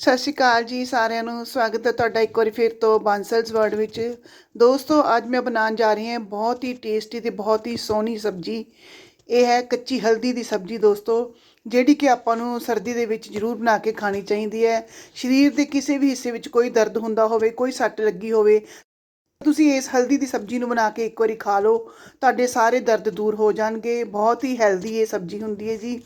ਸਤਿ ਸ਼੍ਰੀ ਅਕਾਲ ਜੀ, ਸਾਰਿਆਂ ਨੂੰ ਸਵਾਗਤ ਹੈ ਤੁਹਾਡਾ ਇੱਕ ਵਾਰੀ ਫਿਰ ਤੋਂ ਬਾਂਸਲਸ ਵਰਡ ਵਿੱਚ। ਦੋਸਤੋ, ਅੱਜ ਮੈਂ ਬਣਾਉਣ ਜਾ ਰਹੀ ਹਾਂ ਬਹੁਤ ਹੀ ਟੇਸਟੀ ਤੇ ਬਹੁਤ ਹੀ ਸੋਹਣੀ ਸਬਜ਼ੀ। ਇਹ ਹੈ ਕੱਚੀ ਹਲਦੀ ਦੀ ਸਬਜ਼ੀ ਦੋਸਤੋ, ਜਿਹੜੀ ਕਿ ਆਪਾਂ ਨੂੰ ਸਰਦੀ ਦੇ ਵਿੱਚ ਜ਼ਰੂਰ ਬਣਾ ਕੇ ਖਾਣੀ ਚਾਹੀਦੀ ਹੈ। ਸਰੀਰ ਦੇ ਕਿਸੇ ਵੀ ਹਿੱਸੇ ਵਿੱਚ ਕੋਈ ਦਰਦ ਹੁੰਦਾ ਹੋਵੇ, ਕੋਈ ਸੱਟ ਲੱਗੀ ਹੋਵੇ, ਤੁਸੀਂ ਇਸ ਹਲਦੀ ਦੀ ਸਬਜ਼ੀ ਨੂੰ ਬਣਾ ਕੇ ਇੱਕ ਵਾਰੀ ਖਾ ਲਓ। ਤੁਹਾਡੇ ਸਾਰੇ ਦਰਦ ਦੂਰ ਹੋ ਜਾਣਗੇ। ਬਹੁਤ ਹੀ ਹੈਲਦੀ ਇਹ ਸਬਜ਼ੀ ਹੁੰਦੀ ਹੈ ਜੀ।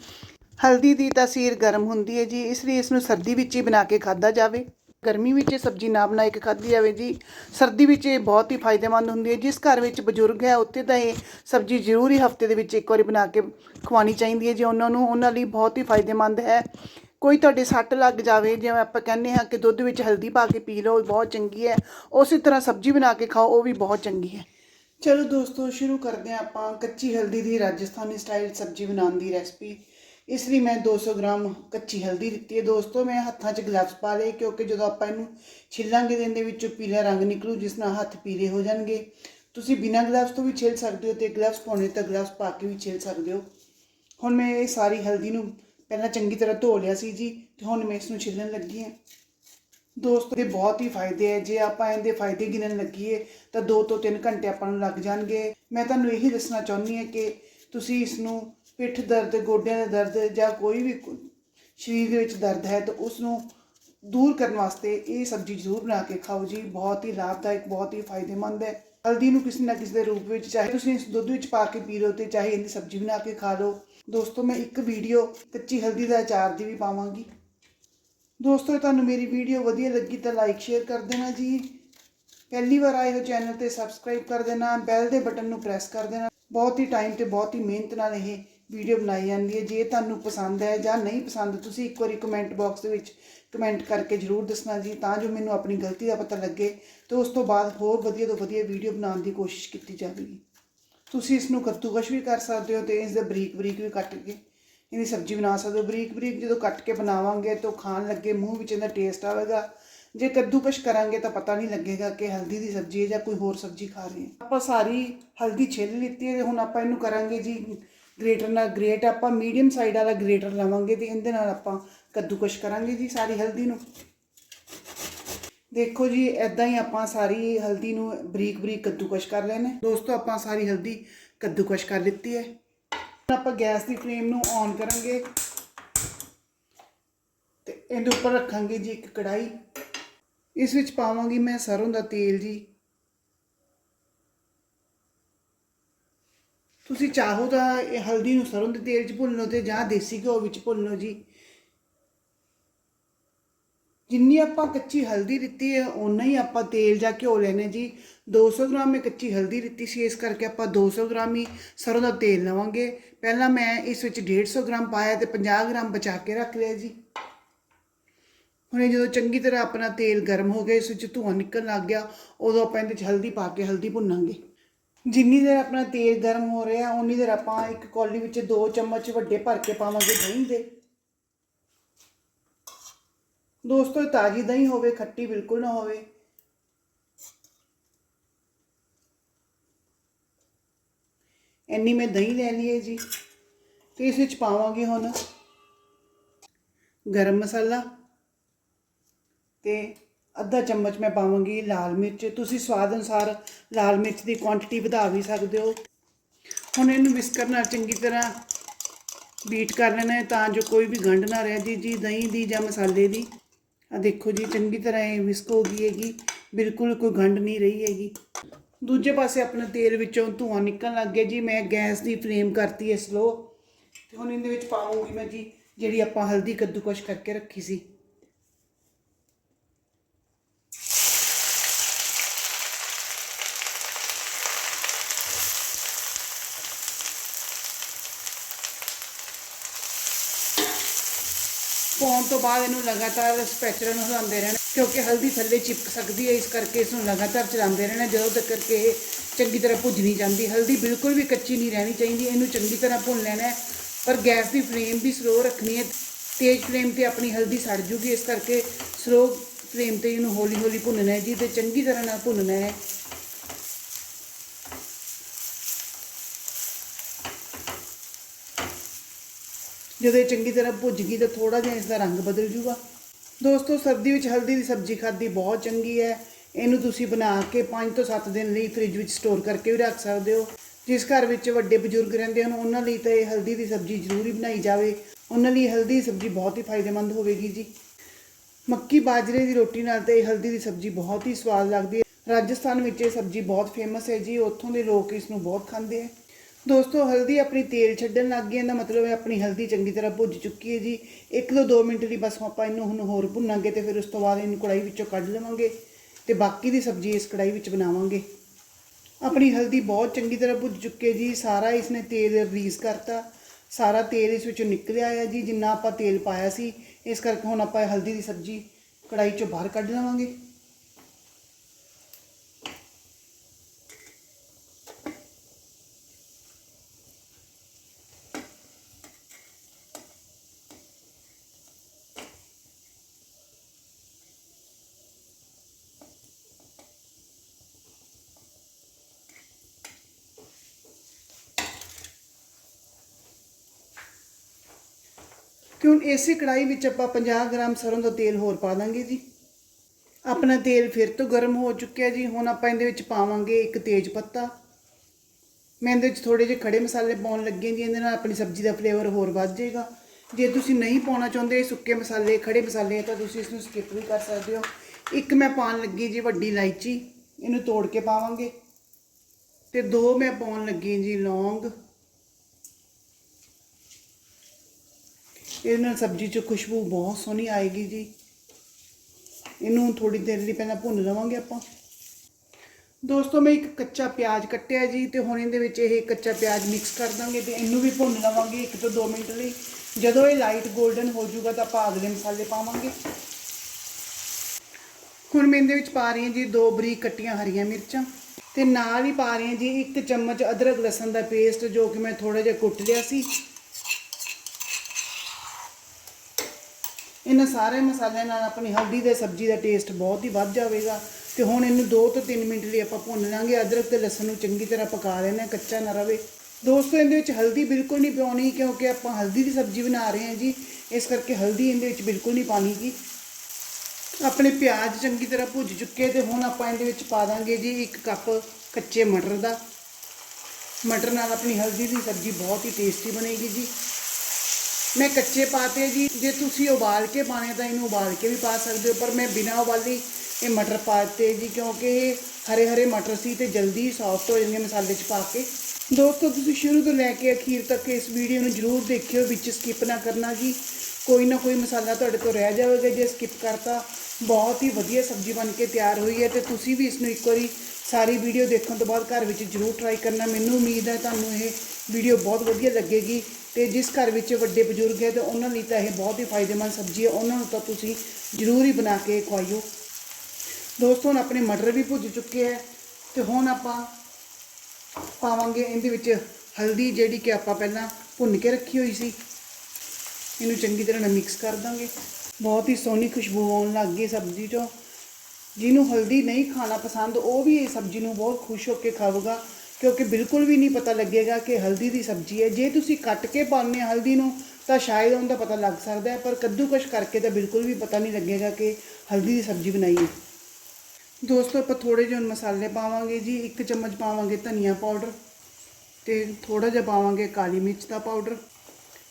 ਹਲਦੀ ਦੀ ਤਾਸੀਰ ਗਰਮ ਹੁੰਦੀ ਹੈ ਜੀ, ਇਸ ਲਈ ਇਸ ਨੂੰ ਸਰਦੀ ਵਿੱਚ ਹੀ ਬਣਾ ਕੇ ਖਾਧਾ ਜਾਵੇ। ਗਰਮੀ ਵਿੱਚ ਇਹ ਸਬਜ਼ੀ ਨਾ ਬਣਾ ਕੇ ਖਾਧੀ ਜਾਵੇ ਜੀ। ਸਰਦੀ ਵਿੱਚ ਇਹ ਬਹੁਤ ਹੀ ਫਾਇਦੇਮੰਦ ਹੁੰਦੀ ਹੈ, ਜਿਸ ਘਰ ਵਿੱਚ ਬਜ਼ੁਰਗ ਹੈ, ਉੱਥੇ ਤਾਂ ਇਹ ਸਬਜ਼ੀ ਜ਼ਰੂਰ ਹੀ ਹਫ਼ਤੇ ਦੇ ਵਿੱਚ ਇੱਕ ਵਾਰੀ ਬਣਾ ਕੇ ਖਵਾਉਣੀ ਚਾਹੀਦੀ ਹੈ ਜੀ। ਉਹਨਾਂ ਨੂੰ, ਉਹਨਾਂ ਲਈ ਬਹੁਤ ਹੀ ਫਾਇਦੇਮੰਦ ਹੈ। ਕੋਈ ਤੁਹਾਡੇ ਸੱਟ ਲੱਗ ਜਾਵੇ, ਜਿਵੇਂ ਆਪਾਂ ਕਹਿੰਦੇ ਹਾਂ ਕਿ ਦੁੱਧ ਵਿੱਚ ਹਲਦੀ ਪਾ ਕੇ ਪੀ ਲਓ ਬਹੁਤ ਚੰਗੀ ਹੈ। ਉਸੇ ਤਰ੍ਹਾਂ ਸਬਜ਼ੀ ਬਣਾ ਕੇ ਖਾਓ, ਉਹ ਵੀ ਬਹੁਤ ਚੰਗੀ ਹੈ। ਚਲੋ ਦੋਸਤੋ, ਸ਼ੁਰੂ ਕਰਦੇ ਹਾਂ ਆਪਾਂ ਕੱਚੀ ਹਲਦੀ ਦੀ ਰਾਜਸਥਾਨੀ ਸਟਾਈਲ ਸਬਜ਼ੀ ਬਣਾਉਣ ਦੀ ਰੈਸਪੀ। ਇਸ ਲਈ ਮੈਂ 200 ਗ੍ਰਾਮ ਕੱਚੀ ਹਲਦੀ ਦਿੱਤੀ ਹੈ। ਦੋਸਤੋ, ਮੈਂ ਹੱਥਾਂ 'ਚ ਗਲਵਸ ਪਾ ਲਏ ਕਿਉਂਕਿ ਜਦੋਂ ਆਪਾਂ ਇਹਨੂੰ ਛਿੱਲਾਂਗੇ ਤਾਂ ਇਹਦੇ ਵਿੱਚੋਂ ਪੀਲਾ ਰੰਗ ਨਿਕਲੂ, ਜਿਸ ਨਾਲ ਹੱਥ ਪੀਲੇ ਹੋ ਜਾਣਗੇ। ਤੁਸੀਂ ਬਿਨਾਂ ਗਲਵਸ ਤੋਂ ਵੀ ਛਿੱਲ ਸਕਦੇ ਹੋ ਤੇ ਗਲਵਸ ਪਾਉਣੇ ਤਾਂ ਗਲਵਸ ਪਾ ਕੇ ਵੀ ਛਿੱਲ ਸਕਦੇ ਹੋ। ਹੁਣ ਮੈਂ ਇਹ ਸਾਰੀ ਹਲਦੀ ਨੂੰ ਪਹਿਲਾਂ ਚੰਗੀ ਤਰ੍ਹਾਂ ਧੋ ਲਿਆ ਸੀ ਜੀ ਤੇ ਹੁਣ ਮੈਂ ਇਸ ਨੂੰ ਛਿੱਲਣ ਲੱਗੀ ਹਾਂ। ਦੋਸਤੋ ਦੇ ਬਹੁਤ ਹੀ ਫਾਇਦੇ ਹੈ। ਜੇ ਆਪਾਂ ਇਹਦੇ ਫਾਇਦੇ ਗਿਣਨ ਲੱਗੀਏ ਤਾਂ 2 ਤੋਂ 3 ਘੰਟੇ ਆਪਾਂ ਨੂੰ ਲੱਗ ਜਾਣਗੇ। ਮੈਂ ਤੁਹਾਨੂੰ ਇਹੀ ਦੱਸਣਾ ਚਾਹੁੰਦੀ ਹਾਂ ਕਿ ਤੁਸੀਂ ਇਸ ਨੂੰ ਪਿੱਠ ਦਰਦ, ਗੋਡਿਆਂ ਦਾ ਦਰਦ ਜਾਂ ਕੋਈ ਵੀ ਸਰੀਰ ਦੇ ਵਿੱਚ ਦਰਦ ਹੈ ਤਾਂ ਉਸ ਨੂੰ ਦੂਰ ਕਰਨ ਵਾਸਤੇ ਇਹ ਸਬਜ਼ੀ ਜ਼ਰੂਰ ਬਣਾ ਕੇ ਖਾਓ ਜੀ। ਬਹੁਤ ਹੀ ਲਾਭਦਾਇਕ, ਬਹੁਤ ਹੀ ਫਾਇਦੇਮੰਦ ਹੈ। ਹਲਦੀ ਨੂੰ ਕਿਸੇ ਨਾ ਕਿਸੇ ਦੇ ਰੂਪ ਵਿੱਚ ਚਾਹੇ ਤੁਸੀਂ ਇਸ ਦੁੱਧ ਵਿੱਚ ਪਾ ਕੇ ਪੀ ਲਓ ਤੇ ਚਾਹੇ ਇਹਦੀ ਸਬਜ਼ੀ ਬਣਾ ਕੇ ਖਾ ਲਓ। ਦੋਸਤੋ, ਮੈਂ ਇੱਕ ਵੀਡੀਓ ਕੱਚੀ ਹਲਦੀ ਦਾ ਅਚਾਰ ਦੀ ਵੀ ਪਾਵਾਂਗੀ। ਦੋਸਤੋ ਤੁਹਾਨੂੰ ਮੇਰੀ ਵੀਡੀਓ ਵਧੀਆ ਲੱਗੀ ਤਾਂ ਲਾਈਕ ਸ਼ੇਅਰ ਕਰ ਦੇਣਾ ਜੀ। ਪਹਿਲੀ ਵਾਰ ਆਏ ਹੋ ਚੈਨਲ ਤੇ ਸਬਸਕ੍ਰਾਈਬ ਕਰ ਦੇਣਾ। ਬੈਲ ਦੇ ਬਟਨ ਨੂੰ ਪ੍ਰੈਸ ਕਰ ਦੇਣਾ। ਬਹੁਤ ਹੀ ਟਾਈਮ ਤੇ ਬਹੁਤ ਹੀ ਮਿਹਨਤ ਨਾਲ ਇਹ ਵੀਡੀਓ ਬਣਾਈ ਜਾਂਦੀ ਹੈ, ਜੇ ਤੁਹਾਨੂੰ ਪਸੰਦ ਹੈ ਜਾਂ ਨਹੀਂ ਪਸੰਦ, ਤੁਸੀਂ ਇੱਕ ਵਾਰੀ ਕਮੈਂਟ ਬਾਕਸ ਦੇ ਵਿੱਚ ਕਮੈਂਟ ਕਰਕੇ ਜਰੂਰ ਦੱਸਣਾ ਜੀ, ਤਾਂ ਜੋ ਮੈਨੂੰ ਆਪਣੀ ਗਲਤੀ ਦਾ ਪਤਾ ਲੱਗੇ ਤੇ ਉਸ ਤੋਂ ਬਾਅਦ ਹੋਰ ਵਧੀਆ ਤੋਂ ਵਧੀਆ ਵੀਡੀਓ ਬਣਾਉਣ ਦੀ ਕੋਸ਼ਿਸ਼ ਕੀਤੀ ਜਾਵੇਗੀ ਤੁਸੀਂ ਇਸ ਨੂੰ ਕੱਦੂਕਸ਼ ਵੀ ਕਰ ਸਕਦੇ ਹੋ ਤੇ ਇਸ ਦੇ ਬਰੀਕ ਬਰੀਕ ਵੀ ਕੱਟ ਕੇ ਇਹਦੀ ਸਬਜ਼ੀ ਬਣਾ ਸਕਦੇ ਹੋ। ਬਰੀਕ ਬਰੀਕ ਜਦੋਂ ਕੱਟ ਕੇ ਬਣਾਵਾਂਗੇ ਤਾਂ ਖਾਣ ਲੱਗੇ, ਮੂੰਹ ਵਿੱਚ ਇਹਦਾ ਟੇਸਟ ਆਵੇਗਾ। ਜੇ ਕੱਦੂਕਸ਼ ਕਰਾਂਗੇ ਤਾਂ ਪਤਾ ਨਹੀਂ ਲੱਗੇਗਾ ਕਿ ਹਲਦੀ ਦੀ ਸਬਜ਼ੀ ਹੈ ਜਾਂ ਕੋਈ ਹੋਰ ਸਬਜ਼ੀ ਖਾ ਰਹੇ ਹਾਂ। ਆਪਾਂ ਸਾਰੀ ਹਲਦੀ ਛਿੱਲ ਲਿੱਤੀ ਹੈ ਤੇ ਹੁਣ ਆਪਾਂ ਇਹਨੂੰ ਕਰਾਂਗੇ ਜੀ ਗ੍ਰੇਟਰ ਨਾਲ ਗ੍ਰੇਟ ਆਪਾਂ ਮੀਡੀਅਮ ਸਾਈਡ ਵਾਲਾ ਗ੍ਰੇਟਰ ਲਵਾਂਗੇ ਤੇ ਇਹਦੇ ਨਾਲ ਆਪਾਂ ਕੱਦੂਕਸ਼ ਕਰਾਂਗੇ ਜੀ ਸਾਰੀ ਹਲਦੀ ਨੂੰ। ਦੇਖੋ ਜੀ ਐਦਾਂ ਹੀ ਆਪਾਂ ਸਾਰੀ ਹਲਦੀ ਨੂੰ ਬਰੀਕ ਬਰੀਕ ਕੱਦੂਕਸ਼ ਕਰ ਲੈਣਾ ਹੈ। ਦੋਸਤੋ, ਆਪਾਂ ਸਾਰੀ ਹਲਦੀ ਕੱਦੂਕਸ਼ ਕਰ ਲਿੱਤੀ ਹੈ। ਹੁਣ ਆਪਾਂ ਗੈਸ ਦੀ ਫਲੇਮ ਨੂੰ ਔਨ ਕਰਾਂਗੇ। ਤੇ ਇਹਦੇ ਉੱਪਰ ਰੱਖਾਂਗੇ ਜੀ ਇੱਕ ਕੜਾਈ ਇਸ ਵਿੱਚ ਪਾਵਾਂਗੀ ਮੈਂ ਸਰੋਂ ਦਾ ਤੇਲ ਜੀ। ਤੁਸੀਂ ਚਾਹੋ ਤਾਂ ਇਹ ਹਲਦੀ ਨੂੰ ਸਰੋਂ ਦੇ ਤੇਲ 'ਚ ਭੁੰਨ ਲਓ ਤੇ ਜਾਂ ਦੇਸੀ ਘਿਓ ਵਿੱਚ ਭੁੰਨ ਲਓ ਜੀ। ਜਿੰਨੀ ਆਪਾਂ ਕੱਚੀ ਹਲਦੀ ਦਿੱਤੀ ਹੈ ਉਨਾ ਹੀ ਆਪਾਂ ਤੇਲ ਜਾਂ ਘਿਓ ਲੈਣੇ ਜੀ। 200 ਗ੍ਰਾਮ ਮੈਂ ਕੱਚੀ ਹਲਦੀ ਦਿੱਤੀ ਸੀ, ਇਸ ਕਰਕੇ ਆਪਾਂ 200 ਗ੍ਰਾਮ ਹੀ ਸਰੋਂ ਦਾ ਤੇਲ ਲਵਾਂਗੇ। ਪਹਿਲਾਂ ਮੈਂ ਇਸ ਵਿੱਚ 150 ਗ੍ਰਾਮ ਪਾਇਆ ਤੇ 50 ਗ੍ਰਾਮ ਬਚਾ ਕੇ ਰੱਖ ਲਿਆ ਜੀ। ਹੁਣ ਇਹ ਜਦੋਂ ਚੰਗੀ ਤਰ੍ਹਾਂ ਆਪਣਾ ਤੇਲ ਗਰਮ ਹੋ ਗਿਆ, ਇਸ ਵਿੱਚ ਧੂੰਆਂ ਨਿਕਲਣ ਲੱਗ ਗਿਆ, ਉਦੋਂ ਆਪਾਂ ਇਹਦੇ 'ਚ ਹਲਦੀ ਪਾ ਕੇ ਹਲਦੀ ਭੁੰਨਾਂਗੇ। ਜਿੰਨੀ ਦੇਰ ਆਪਣਾ ਤੇਲ ਗਰਮ ਹੋ ਰਿਹਾ ਉਨੀ ਦੇਰ ਆਪਾਂ ਇੱਕ ਕੌਲੀ ਵਿੱਚ 2 ਚਮਚ ਵੱਡੇ ਭਰ ਕੇ ਪਾਵਾਂਗੇ ਦਹੀਂ ਦੇ। ਦੋਸਤੋ ਤਾਜ਼ੀ ਦਹੀਂ ਹੋਵੇ, ਖੱਟੀ ਬਿਲਕੁਲ ਨਾ ਹੋਵੇ। ਇੰਨੀ ਮੈਂ ਦਹੀਂ ਲੈ ਲਈ ਹੈ ਜੀ, ਤੇ ਇਸ ਵਿੱਚ ਪਾਵਾਂਗੇ ਹੁਣ ਗਰਮ ਮਸਾਲਾ ਤੇ ਅੱਧਾ ਚਮਚ ਮੈਂ ਪਾਵਾਂਗੀ ਲਾਲ ਮਿਰਚ। ਤੁਸੀਂ ਸਵਾਦ ਅਨੁਸਾਰ ਲਾਲ ਮਿਰਚ ਦੀ ਕੁਆਂਟੀਟੀ ਵਧਾ ਵੀ ਸਕਦੇ ਹੋ। ਹੁਣ ਇਹਨੂੰ ਵਿਸਕਰ ਨਾਲ ਚੰਗੀ ਤਰ੍ਹਾਂ ਬੀਟ ਕਰ ਲੈਣਾ ਹੈ ਤਾਂ ਜੋ ਕੋਈ ਵੀ ਗੰਢ ਨਾ ਰਹਿ ਜੀ ਜੀ ਦਹੀਂ ਦੀ ਜਾਂ ਮਸਾਲੇ ਦੀ। ਆ ਦੇਖੋ ਜੀ, ਚੰਗੀ ਤਰ੍ਹਾਂ ਇਹ ਵਿਸਕ ਹੋ ਗਈ ਹੈਗੀ। ਬਿਲਕੁਲ ਕੋਈ ਗੰਢ ਨਹੀਂ ਰਹੀ ਹੈਗੀ। ਦੂਜੇ ਪਾਸੇ ਆਪਣਾ ਤੇਲ ਵਿੱਚੋਂ ਧੂੰਆਂ ਨਿਕਲਣ ਲੱਗ ਗਿਆ ਜੀ। ਮੈਂ ਗੈਸ ਦੀ ਫਲੇਮ ਕਰਤੀ ਹੈ ਸਲੋ ਤੇ ਹੁਣ ਇਹਦੇ ਵਿੱਚ ਪਾਵਾਂਗੀ ਮੈਂ ਜੀ, ਜਿਹੜੀ ਆਪਾਂ ਹਲਦੀ ਕੱਦੂਕਸ਼ ਕਰਕੇ ਰੱਖੀ ਸੀ। ਪਾਉਣ ਤੋਂ ਬਾਅਦ ਇਹਨੂੰ ਲਗਾਤਾਰ ਸਪੈਚਰ ਨੂੰ ਹਿਲਾਉਂਦੇ ਰਹਿਣਾ, ਕਿਉਂਕਿ ਹਲਦੀ ਥੱਲੇ ਚਿਪਕ ਸਕਦੀ ਹੈ, ਇਸ ਕਰਕੇ ਇਸ ਨੂੰ ਲਗਾਤਾਰ ਚਲਾਉਂਦੇ ਰਹਿਣਾ, ਜਦੋਂ ਤੱਕ ਕਿ ਇਹ ਚੰਗੀ ਤਰ੍ਹਾਂ ਭੁੱਜ ਨਹੀਂ ਜਾਂਦੀ। ਹਲਦੀ ਬਿਲਕੁਲ ਵੀ ਕੱਚੀ ਨਹੀਂ ਰਹਿਣੀ ਚਾਹੀਦੀ, ਇਹਨੂੰ ਚੰਗੀ ਤਰ੍ਹਾਂ ਭੁੰਨ ਲੈਣਾ ਪਰ ਗੈਸ ਦੀ ਫਲੇਮ ਵੀ ਸਲੋ ਰੱਖਣੀ ਹੈ, ਤੇਜ਼ ਫਲੇਮ ਤੇ ਆਪਣੀ ਹਲਦੀ ਸੜ ਜੂਗੀ, ਇਸ ਕਰਕੇ ਸਲੋ ਫਲੇਮ ਤੇ ਇਹਨੂੰ ਹੌਲੀ ਹੌਲੀ ਭੁੰਨਣਾ ਹੈ ਜੀ ਤੇ ਚੰਗੀ ਤਰ੍ਹਾਂ ਨਾਲ ਭੁੰਨਣਾ ਹੈ ਜਦੋਂ ਇਹ ਚੰਗੀ ਤਰ੍ਹਾਂ ਭੁੱਜ ਗਈ ਤਾਂ ਥੋੜਾ ਜਿਹਾ ਇਸ ਦਾ ਰੰਗ ਬਦਲ ਜੂਗਾ। ਦੋਸਤੋ, ਸਰਦੀ ਵਿੱਚ ਹਲਦੀ ਦੀ ਸਬਜ਼ੀ ਖਾਦੀ ਬਹੁਤ ਚੰਗੀ ਹੈ। ਇਹਨੂੰ ਤੁਸੀਂ ਬਣਾ ਕੇ 5 ਤੋਂ 7 ਦਿਨ ਲਈ ਫ੍ਰਿਜ ਵਿੱਚ ਸਟੋਰ ਕਰਕੇ ਵੀ ਰੱਖ ਸਕਦੇ ਹੋ। ਜਿਸ ਘਰ ਵਿੱਚ ਵੱਡੇ ਬਜ਼ੁਰਗ ਰਹਿੰਦੇ ਹਨ, ਉਹਨਾਂ ਲਈ ਤਾਂ ਇਹ ਹਲਦੀ ਦੀ ਸਬਜ਼ੀ ਜ਼ਰੂਰੀ ਬਣਾਈ ਜਾਵੇ। ਉਹਨਾਂ ਲਈ ਹਲਦੀ ਦੀ ਸਬਜ਼ੀ ਬਹੁਤ ਹੀ ਫਾਇਦੇਮੰਦ ਹੋਵੇਗੀ ਜੀ। ਮੱਕੀ ਬਾਜਰੇ ਦੀ ਰੋਟੀ ਨਾਲ ਤਾਂ ਇਹ ਹਲਦੀ ਦੀ ਸਬਜ਼ੀ ਬਹੁਤ ਹੀ ਸਵਾਦ ਲੱਗਦੀ ਹੈ। ਰਾਜਸਥਾਨ ਵਿੱਚ ਇਹ ਸਬਜ਼ੀ ਬਹੁਤ ਫੇਮਸ ਹੈ ਜੀ। ਉੱਥੋਂ ਦੇ ਲੋਕ ਇਸ ਨੂੰ ਬਹੁਤ ਖਾਂਦੇ ਹੈ। ਦੋਸਤੋ, ਹਲਦੀ ਆਪਣੀ ਤੇਲ ਛੱਡਣ ਲੱਗ ਗਈ ਇਹਦਾ ਮਤਲਬ ਹੈ ਆਪਣੀ ਹਲਦੀ ਚੰਗੀ ਤਰ੍ਹਾਂ ਭੁੱਜ ਚੁੱਕੀ ਹੈ ਜੀ। ਇੱਕ ਤੋਂ 2 ਮਿੰਟ ਲਈ ਬਸ ਆਪਾਂ ਇਹਨੂੰ ਹੁਣ ਹੋਰ ਭੁੰਨਾਂਗੇ ਤੇ ਫਿਰ ਉਸ ਤੋਂ ਬਾਅਦ ਇਹਨੂੰ ਕੜਾਈ ਵਿੱਚੋਂ ਕੱਢ ਲਵਾਂਗੇ ਤੇ ਬਾਕੀ ਦੀ ਸਬਜ਼ੀ ਇਸ ਕੜਾਈ ਵਿੱਚ ਬਣਾਵਾਂਗੇ। ਆਪਣੀ ਹਲਦੀ ਬਹੁਤ ਚੰਗੀ ਤਰ੍ਹਾਂ ਭੁੱਜ ਚੁੱਕੀ ਹੈ ਜੀ। ਸਾਰਾ ਇਸਨੇ ਤੇਲ ਰਿਲੀਜ਼ ਕਰਤਾ। ਸਾਰਾ ਤੇਲ ਇਸ ਵਿੱਚੋਂ ਨਿਕਲਿਆ ਆ ਜੀ, ਜਿੰਨਾ ਆਪਾਂ ਤੇਲ ਪਾਇਆ ਸੀ। ਇਸ ਕਰਕੇ ਹੁਣ ਆਪਾਂ ਹਲਦੀ ਦੀ ਸਬਜ਼ੀ ਕੜਾਈ ਚੋਂ ਬਾਹਰ ਕੱਢ ਲਵਾਂਗੇ। ਕਿ ਹੁਣ ਇਸੇ ਕੜਾਈ ਵਿੱਚ ਆਪਾਂ 50 ਗ੍ਰਾਮ ਸਰੋਂ ਦਾ ਤੇਲ ਹੋਰ ਪਾ ਦਾਂਗੇ ਜੀ। ਆਪਣਾ ਤੇਲ ਫਿਰ ਤੋਂ ਗਰਮ ਹੋ ਚੁੱਕਿਆ ਜੀ। ਹੁਣ ਆਪਾਂ ਇਹਦੇ ਵਿੱਚ ਪਾਵਾਂਗੇ ਇੱਕ ਤੇਜ ਪੱਤਾ। ਮੈਂ ਇਹਦੇ ਵਿੱਚ ਥੋੜੇ ਜਿਹੇ ਖੜੇ ਮਸਾਲੇ ਪਾਉਣ ਲੱਗੀ ਹਾਂ ਜੀ। ਇਹਦੇ ਨਾਲ ਆਪਣੀ ਸਬਜ਼ੀ ਦਾ ਫਲੇਵਰ ਹੋਰ ਵੱਧ ਜਾਏਗਾ। ਜੇ ਤੁਸੀਂ ਨਹੀਂ ਪਾਉਣਾ ਚਾਹੁੰਦੇ ਸੁੱਕੇ ਮਸਾਲੇ, ਖੜੇ ਮਸਾਲੇ, ਤਾਂ ਤੁਸੀਂ ਇਸ ਨੂੰ ਸਕਿਪ ਵੀ ਕਰ ਸਕਦੇ ਹੋ। ਇੱਕ ਮੈਂ ਪਾਉਣ ਲੱਗੀ ਜੀ ਵੱਡੀ ਇਲਾਇਚੀ। ਇਹਨੂੰ ਤੋੜ ਕੇ ਪਾਵਾਂਗੇ। ਤੇ ਦੋ ਮੈਂ ਪਾਉਣ ਲੱਗੀ ਜੀ ਲੌਂਗ। ਇਹਦੇ ਨਾਲ ਸਬਜ਼ੀ 'ਚ ਖੁਸ਼ਬੂ ਬਹੁਤ ਸੋਹਣੀ ਆਏਗੀ ਜੀ। ਇਹਨੂੰ ਥੋੜੀ ਦੇਰ ਲਈ ਪਹਿਲਾਂ ਭੁੰਨ ਲਵਾਂਗੇ ਆਪਾਂ। ਦੋਸਤੋ, ਮੈਂ ਇੱਕ ਕੱਚਾ ਪਿਆਜ਼ ਕੱਟਿਆ ਜੀ ਤੇ ਹੁਣ ਇਹਦੇ ਵਿੱਚ ਇਹ ਕੱਚਾ ਪਿਆਜ਼ ਮਿਕਸ ਕਰ ਦਾਂਗੇ ਤੇ ਇਹਨੂੰ ਵੀ ਭੁੰਨ ਲਵਾਂਗੇ ਇੱਕ ਤੋਂ 2 ਮਿੰਟ ਲਈ। ਜਦੋਂ ਇਹ ਲਾਈਟ 골ਡਨ ਹੋ ਜਾਊਗਾ ਤਾਂ ਆਪਾਂ ਅਗਲੇ ਮਸਾਲੇ ਪਾਵਾਂਗੇ। ਹੁਣ ਮੈਂ ਇਹਦੇ ਵਿੱਚ ਪਾ ਰਹੀ ਹਾਂ ਜੀ ਦੋ ਬਰੀਕ ਕੱਟੀਆਂ ਹਰੀਆਂ ਮਿਰਚਾਂ ਤੇ ਨਾਲ ਹੀ ਪਾ ਰਹੀ ਹਾਂ ਜੀ ਇੱਕ ਚਮਚ ਅਦਰਕ ਲਸਣ ਦਾ ਪੇਸਟ ਜੋ ਕਿ ਮੈਂ ਥੋੜਾ ਜਿਹਾ ਕੁੱਟ ਲਿਆ ਸੀ। ਇਹਨਾਂ ਸਾਰੇ ਮਸਾਲਿਆਂ ਨਾਲ ਆਪਣੀ ਹਲਦੀ ਦੇ ਸਬਜ਼ੀ ਦਾ ਟੇਸਟ ਬਹੁਤ ਹੀ ਵੱਧ ਜਾਵੇਗਾ ਤੇ ਹੁਣ ਇਹਨੂੰ 2 ਤੋਂ 3 ਮਿੰਟ ਲਈ ਆਪਾਂ ਭੁੰਨ ਲਾਂਗੇ। ਅਦਰਕ ਤੇ ਲਸਣ ਨੂੰ ਚੰਗੀ ਤਰ੍ਹਾਂ ਪਕਾ ਲੈਣਾ ਕੱਚਾ ਨਾ ਰਵੇ। ਦੋਸਤੋ, ਇਹਦੇ ਵਿੱਚ ਹਲਦੀ ਬਿਲਕੁਲ ਨਹੀਂ ਪਾਉਣੀ ਕਿਉਂਕਿ ਆਪਾਂ ਹਲਦੀ ਦੀ ਸਬਜ਼ੀ ਬਣਾ ਰਹੇ ਹਾਂ ਜੀ। ਇਸ ਕਰਕੇ ਹਲਦੀ ਇਹਦੇ ਵਿੱਚ ਬਿਲਕੁਲ ਨਹੀਂ ਪਾਣੀ ਗੀ ਆਪਣੇ ਪਿਆਜ਼ ਚੰਗੀ ਤਰ੍ਹਾਂ ਭੁੱਜ ਚੁੱਕੇ ਤੇ ਹੁਣ ਆਪਾਂ ਇਹਦੇ ਵਿੱਚ ਪਾ ਦਾਂਗੇ ਜੀ ਇੱਕ ਕੱਪ ਕੱਚੇ ਮਟਰ ਦਾ। ਮਟਰ ਨਾਲ ਆਪਣੀ ਹਲਦੀ ਦੀ ਸਬਜ਼ੀ ਬਹੁਤ ਹੀ ਟੇਸਟੀ ਬਣੇਗੀ ਜੀ। ਮੈਂ ਕੱਚੇ ਪਾਤੇ ਜੀ। ਜੇ ਤੁਸੀਂ ਉਬਾਲ ਕੇ ਪਾਣੇ ਤਾਂ ਇਹਨੂੰ ਉਬਾਲ ਕੇ ਵੀ ਪਾ ਸਕਦੇ ਹੋ, ਪਰ ਮੈਂ ਬਿਨਾਂ ਉਬਾਲੀ ਇਹ ਮਟਰ ਪਾਤੇ ਜੀ, ਕਿਉਂਕਿ ਇਹ ਹਰੇ ਹਰੇ ਮਟਰ ਸੀ ਤੇ ਜਲਦੀ ਸੌਫਟ ਹੋ ਜਾਂਦੇ ਮਸਾਲੇ 'ਚ ਪਾ ਕੇ। ਦੋਸਤੋ, ਤੁਸੀਂ ਸ਼ੁਰੂ ਤੋਂ ਲੈ ਕੇ ਅਖੀਰ ਤੱਕ ਇਸ ਵੀਡੀਓ ਨੂੰ ਜਰੂਰ ਦੇਖਿਓ, ਵਿੱਚ ਸਕਿਪ ਨਾ ਕਰਨਾ ਜੀ। ਕੋਈ ਨਾ ਕੋਈ ਮਸਾਲਾ ਤੁਹਾਡੇ ਤੋਂ ਰਹਿ ਜਾਵੇਗਾ। ਜੇ ਸਕਿਪ ਕਰਤਾ, ਬਹੁਤ ਹੀ ਵਧੀਆ ਸਬਜ਼ੀ ਬਣ ਕੇ ਤਿਆਰ ਹੋਈ ਹੈ ਤੇ ਤੁਸੀਂ ਵੀ ਇਸ ਨੂੰ ਇੱਕ ਵਾਰੀ ਸਾਰੀ ਵੀਡੀਓ ਦੇਖਣ ਤੋਂ ਬਾਅਦ ਘਰ ਵਿੱਚ ਜਰੂਰ ਟਰਾਈ ਕਰਨਾ। ਮੈਨੂੰ ਉਮੀਦ ਹੈ ਤੁਹਾਨੂੰ ਇਹ ਵੀਡੀਓ ਬਹੁਤ ਵਧੀਆ ਲੱਗੇਗੀ। ਤੇ ਜਿਸ ਘਰ ਵਿੱਚ ਵੱਡੇ ਬਜ਼ੁਰਗ ਹੈ ਤੇ ਉਹਨਾਂ ਲਈ ਤਾਂ ਇਹ ਬਹੁਤ ਹੀ ਫਾਇਦੇਮੰਦ ਸਬਜ਼ੀ ਹੈ। ਉਹਨਾਂ ਨੂੰ ਤਾਂ ਤੁਸੀਂ ਜ਼ਰੂਰ ਹੀ ਬਣਾ ਕੇ ਖਵਾਇਓ। ਦੋਸਤੋ, ਹੁਣ ਆਪਣੇ ਮਟਰ ਵੀ ਭੁੱਜ ਚੁੱਕੇ ਹੈ ਤੇ ਹੁਣ ਆਪਾਂ ਪਾਵਾਂਗੇ ਇਹਦੇ ਵਿੱਚ ਹਲਦੀ ਜਿਹੜੀ ਕਿ ਆਪਾਂ ਪਹਿਲਾਂ ਭੁੰਨ ਕੇ ਰੱਖੀ ਹੋਈ ਸੀ। ਇਹਨੂੰ ਚੰਗੀ ਤਰ੍ਹਾਂ ਨਾਲ ਮਿਕਸ ਕਰ ਦਾਂਗੇ। ਬਹੁਤ ਹੀ ਸੋਹਣੀ ਖੁਸ਼ਬੂ ਆਉਣ ਲੱਗ ਗਈ ਸਬਜ਼ੀ 'ਚੋਂ। ਜਿਹਨੂੰ ਹਲਦੀ ਨਹੀਂ ਖਾਣਾ ਪਸੰਦ, ਉਹ ਵੀ ਇਹ ਸਬਜ਼ੀ ਨੂੰ ਬਹੁਤ ਖੁਸ਼ ਹੋ ਕੇ ਖਾਵੇਗਾ ਕਿਉਂਕਿ ਬਿਲਕੁਲ ਵੀ ਨਹੀਂ ਪਤਾ ਲੱਗੇਗਾ ਕਿ ਹਲਦੀ ਦੀ ਸਬਜ਼ੀ ਹੈ। ਜੇ ਤੁਸੀਂ ਕੱਟ ਕੇ ਪਾਉਂਦੇ ਹੋ ਹਲਦੀ ਨੂੰ, ਤਾਂ ਸ਼ਾਇਦ ਉਹਦਾ ਪਤਾ ਲੱਗ ਸਕਦਾ ਹੈ, ਪਰ ਕੱਦੂਕਸ਼ ਕਰਕੇ ਤਾਂ ਬਿਲਕੁਲ ਵੀ ਪਤਾ ਨਹੀਂ ਲੱਗੇਗਾ ਕਿ ਹਲਦੀ ਦੀ ਸਬਜ਼ੀ ਬਣਾਈ ਹੈ। ਦੋਸਤੋ, ਆਪਾਂ ਥੋੜੇ ਜਿਹੇ ਹੁਣ ਮਸਾਲੇ ਪਾਵਾਂਗੇ ਜੀ। ਇੱਕ ਚਮਚ ਪਾਵਾਂਗੇ ਧਨੀਆ ਪਾਊਡਰ ਤੇ ਥੋੜਾ ਜਿਹਾ ਪਾਵਾਂਗੇ ਕਾਲੀ ਮਿਰਚ ਦਾ ਪਾਊਡਰ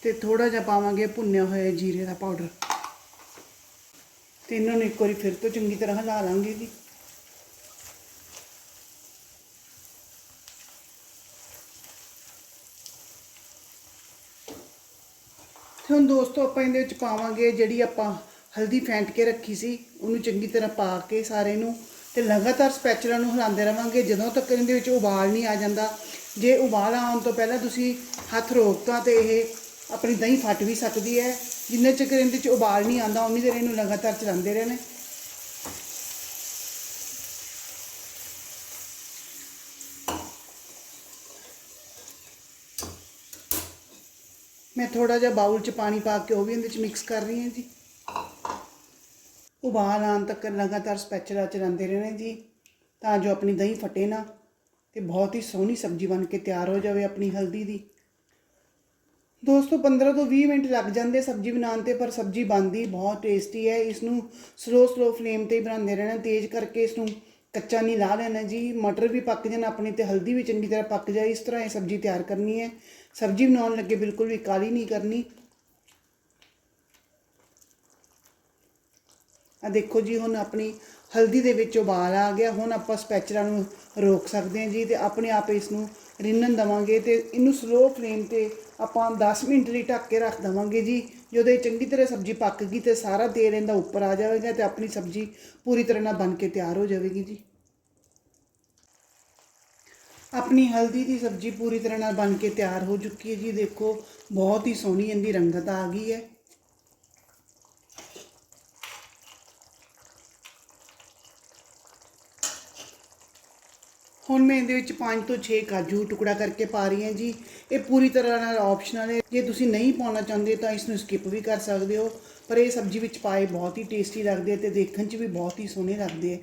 ਤੇ ਥੋੜਾ ਜਿਹਾ ਪਾਵਾਂਗੇ ਭੁੰਨਿਆ ਹੋਇਆ ਜੀਰੇ ਦਾ ਪਾਊਡਰ। ਤੇ ਇਹਨਾਂ ਨੂੰ ਇੱਕ ਵਾਰੀ ਫਿਰ ਤੋਂ ਚੰਗੀ ਤਰ੍ਹਾਂ ਹਿਲਾ ਲਾਂਗੇ ਜੀ। ਹੁਣ ਦੋਸਤੋ ਆਪਾਂ ਇਹਦੇ ਵਿੱਚ ਪਾਵਾਂਗੇ ਜਿਹੜੀ ਆਪਾਂ ਹਲਦੀ ਫੈਂਟ ਕੇ ਰੱਖੀ ਸੀ, ਉਹਨੂੰ ਚੰਗੀ ਤਰ੍ਹਾਂ ਪਾ ਕੇ ਸਾਰੇ ਨੂੰ ਤੇ ਲਗਾਤਾਰ ਸਪੈਚੂਲਾ ਨੂੰ ਹਿਲਾਉਂਦੇ ਰਵਾਂਗੇ। ਜਦੋਂ ਤੱਕ ਇਹਦੇ ਵਿੱਚ ਉਬਾਲ ਨਹੀਂ ਆ ਜਾਂਦਾ, ਜੇ ਉਬਾਲ ਆਉਣ ਤੋਂ ਪਹਿਲਾਂ ਤੁਸੀਂ ਹੱਥ ਰੋਕਤਾ ਤੇ ਇਹ ਆਪਣੀ ਦਹੀਂ ਫਟ ਵੀ ਸਕਦੀ ਹੈ। ਜਿੰਨੇ ਚਿਰ ਇਹਦੇ ਵਿੱਚ ਉਬਾਲ ਨਹੀਂ ਆਉਂਦਾ, ਉਨੀ ਦੇਰ ਇਹਨੂੰ ਲਗਾਤਾਰ ਚਲਾਉਂਦੇ ਰਹਿਣਾ। ਮੈਂ ਥੋੜਾ ਜਿਹਾ ਬਾਉਲ 'ਚ ਪਾਣੀ ਪਾ ਕੇ ਉਹ ਵੀ ਇਹਦੇ 'ਚ ਮਿਕਸ ਕਰ ਰਹੀ ਹਾਂ ਜੀ। ਉਬਾਲ ਆਉਣ ਤੱਕ ਲਗਾਤਾਰ ਸਪੈਚੂਲਾ ਚਲਾਉਂਦੇ ਰਹਿਣਾ ਜੀ। ਤਾਂ ਜੋ ਆਪਣੀ ਦਹੀਂ ਫਟੇ ਨਾ ਤੇ ਬਹੁਤ ਹੀ ਸੋਹਣੀ ਸਬਜ਼ੀ ਬਣ ਕੇ ਤਿਆਰ ਹੋ ਜਾਵੇ ਆਪਣੀ ਹਲਦੀ ਦੀ। ਦੋਸਤੋ 15 ਤੋਂ 20 ਮਿੰਟ ਲੱਗ ਜਾਂਦੇ ਸਬਜ਼ੀ ਬਣਾਉਣ ਤੇ, ਪਰ ਸਬਜ਼ੀ ਬਣਦੀ ਬਹੁਤ ਟੇਸਟੀ ਹੈ। ਇਸ ਨੂੰ ਸਲੋ ਸਲੋ ਫਲੇਮ ਤੇ ਹੀ ਬਣਾਉਂਦੇ ਰਹਿਣਾ। ਤੇਜ਼ ਕਰਕੇ ਇਸ ਨੂੰ ਕੱਚਾ ਨਹੀਂ ਲਾ ਲੈਣਾ ਜੀ। ਮਟਰ ਵੀ ਪੱਕ ਜਾਣ, ਆਪਣੀ ਤੇ ਹਲਦੀ ਵੀ ਚੰਗੀ ਤਰ੍ਹਾਂ ਪੱਕ ਜਾਏ। ਇਸ ਤਰ੍ਹਾਂ ਇਹ ਸਬਜ਼ੀ ਤਿਆਰ ਕਰਨੀ ਹੈ। ਸਬਜ਼ੀ ਬਣਾਉਣ ਲੱਗੇ ਬਿਲਕੁਲ ਵੀ ਕਾਲੀ ਨਹੀਂ ਕਰਨੀ। ਆ ਦੇਖੋ ਜੀ, ਹੁਣ ਆਪਣੀ ਹਲਦੀ ਦੇ ਵਿੱਚ ਉਬਾਲ ਆ ਗਿਆ। ਹੁਣ ਆਪਾਂ ਸਪੈਚਰਾ ਨੂੰ ਰੋਕ ਸਕਦੇ ਹਾਂ ਜੀ ਤੇ ਆਪਣੇ ਆਪ ਇਸ ਨੂੰ ਰਿੰਨਣ ਦਵਾਂਗੇ ਤੇ ਇਹਨੂੰ ਸਲੋ ਫਲੇਮ ਤੇ ਆਪਾਂ 10 ਮਿੰਟ ਲਈ ਢੱਕ ਕੇ ਰੱਖ ਦਵਾਂਗੇ ਜੀ। ਜਦੋਂ ਇਹ ਚੰਗੀ ਤਰ੍ਹਾਂ ਸਬਜ਼ੀ ਪੱਕ ਗਈ ਤੇ ਸਾਰਾ ਤੇਲ ਇਹਦਾ ਉੱਪਰ ਆ ਜਾਵੇਗਾ ਤੇ ਆਪਣੀ ਸਬਜ਼ੀ ਪੂਰੀ ਤਰ੍ਹਾਂ ਨਾਲ ਬਣ ਕੇ ਤਿਆਰ ਹੋ ਜਾਵੇਗੀ ਜੀ। ਆਪਣੀ ਹਲਦੀ ਦੀ ਸਬਜ਼ੀ ਪੂਰੀ ਤਰ੍ਹਾਂ ਨਾਲ ਬਣ ਕੇ ਤਿਆਰ ਹੋ ਚੁੱਕੀ ਹੈ ਜੀ। ਦੇਖੋ, ਬਹੁਤ ਹੀ ਸੋਹਣੀ ਇਹਦੀ ਰੰਗਤ ਆ ਗਈ ਹੈ। ਹੁਣ ਮੈਂ ਇਹਦੇ ਵਿੱਚ 5 ਤੋਂ 6 ਕਾਜੂ ਟੁਕੜਾ ਕਰਕੇ ਪਾ ਰਹੀ ਹਾਂ ਜੀ। ਇਹ ਪੂਰੀ ਤਰ੍ਹਾਂ ਨਾਲ ਆਪਸ਼ਨਲ ਹੈ। ਜੇ ਤੁਸੀਂ ਨਹੀਂ ਪਾਉਣਾ ਚਾਹੁੰਦੇ ਤਾਂ ਇਸ ਨੂੰ ਸਕਿਪ ਵੀ ਕਰ ਸਕਦੇ ਹੋ। ਪਰ ਇਹ ਸਬਜ਼ੀ ਵਿੱਚ ਪਾਏ ਬਹੁਤ ਹੀ ਟੇਸਟੀ ਲੱਗਦੇ ਆ ਤੇ ਦੇਖਣ 'ਚ ਵੀ ਬਹੁਤ ਹੀ ਸੋਹਣੇ ਲੱਗਦੇ ਆ।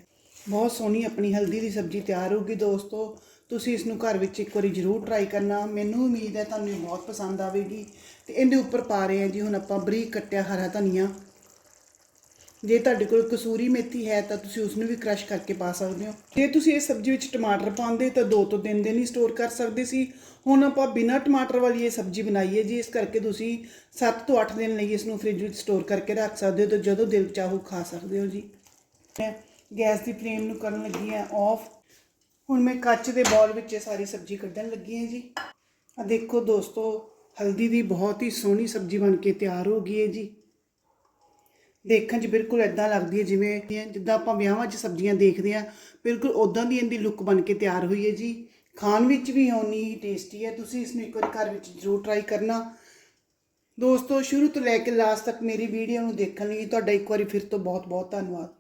ਬਹੁਤ ਸੋਹਣੀ ਆਪਣੀ ਹਲਦੀ ਦੀ ਸਬਜ਼ੀ ਤਿਆਰ ਹੋਊਗੀ ਦੋਸਤੋ। ਤੁਸੀਂ ਇਸ ਨੂੰ ਘਰ ਵਿੱਚ ਇੱਕ ਵਾਰੀ ਜ਼ਰੂਰ ਟਰਾਈ ਕਰਨਾ। ਮੈਨੂੰ ਉਮੀਦ ਹੈ ਤੁਹਾਨੂੰ ਇਹ ਬਹੁਤ ਪਸੰਦ ਆਵੇਗੀ। ਤੇ ਇਹਦੇ ਉੱਪਰ ਪਾ ਰਹੇ ਹਾਂ ਜੀ ਹੁਣ ਆਪਾਂ ਬਰੀਕ ਕੱਟਿਆ ਹਰਾ ਧਨੀਆ। ਜੇ ਤੁਹਾਡੇ ਕੋਲ ਕਸੂਰੀ ਮੇਥੀ ਹੈ ਤਾਂ ਤੁਸੀਂ ਉਸ ਨੂੰ ਵੀ ਕ੍ਰਸ਼ ਕਰਕੇ ਪਾ ਸਕਦੇ ਹੋ। ਜੇ ਤੁਸੀਂ ਇਸ ਸਬਜ਼ੀ ਵਿੱਚ ਟਮਾਟਰ ਪਾਉਂਦੇ ਤਾਂ ਦੋ ਤੋਂ ਤਿੰਨ ਦਿਨ ਹੀ ਸਟੋਰ ਕਰ ਸਕਦੇ ਸੀ। ਹੁਣ ਆਪਾਂ ਬਿਨਾਂ ਟਮਾਟਰ ਵਾਲੀ ਇਹ ਸਬਜ਼ੀ ਬਣਾਈ ਹੈ ਜੀ, ਇਸ ਕਰਕੇ ਤੁਸੀਂ 7 ਤੋਂ 8 ਦਿਨ ਲਈ ਇਸ ਨੂੰ ਫ੍ਰਿਜ ਵਿੱਚ ਸਟੋਰ ਕਰਕੇ ਰੱਖ ਸਕਦੇ ਹੋ ਤੇ ਜਦੋਂ ਦਿਲ ਚਾਹੋ ਖਾ ਸਕਦੇ ਹੋ ਜੀ। ਮੈਂ ਗੈਸ ਦੀ ਫਲੇਮ ਨੂੰ ਕਰਨ ਲੱਗੀ ਹੈ ਆਫ ਹੁਣ ਮੈਂ ਕੱਚ ਦੇ ਬਾਉਲ ਵਿੱਚ ਇਹ ਸਾਰੀ ਸਬਜ਼ੀ ਕੱਢਣ ਲੱਗੀ ਹਾਂ ਜੀ। ਆ ਦੇਖੋ ਦੋਸਤੋ, ਹਲਦੀ ਦੀ ਬਹੁਤ ਹੀ ਸੋਹਣੀ ਸਬਜ਼ੀ ਬਣ ਕੇ ਤਿਆਰ ਹੋ ਗਈ ਹੈ ਜੀ। ਦੇਖਣ 'ਚ ਬਿਲਕੁਲ ਐਦਾਂ ਲੱਗਦੀ ਹੈ ਜਿਵੇਂ ਜਿੱਦਾਂ ਆਪਾਂ ਵਿਆਹਾਂ 'ਚ ਸਬਜ਼ੀਆਂ ਦੇਖਦੇ ਆ ਬਿਲਕੁਲ ਉਦਾਂ ਦੀ ਇਹਦੀ ਲੁੱਕ ਬਣ ਕੇ ਤਿਆਰ ਹੋਈ ਹੈ ਜੀ। ਖਾਣ ਵਿੱਚ ਵੀ ਓਨੀ ਹੀ ਟੇਸਟੀ ਹੈ, ਤੁਸੀਂ ਇਸ ਨੂੰ ਇੱਕ ਵਾਰ ਘਰ ਵਿੱਚ ਜ਼ਰੂਰ ਟਰਾਈ ਕਰਨਾ। ਦੋਸਤੋ, ਸ਼ੁਰੂ ਤੋਂ ਲੈ ਕੇ ਲਾਸਟ ਤੱਕ ਮੇਰੀ ਵੀਡੀਓ ਨੂੰ ਦੇਖਣ ਲਈ ਤੁਹਾਡਾ ਇੱਕ ਵਾਰੀ ਫਿਰ ਤੋਂ ਬਹੁਤ ਬਹੁਤ ਧੰਨਵਾਦ।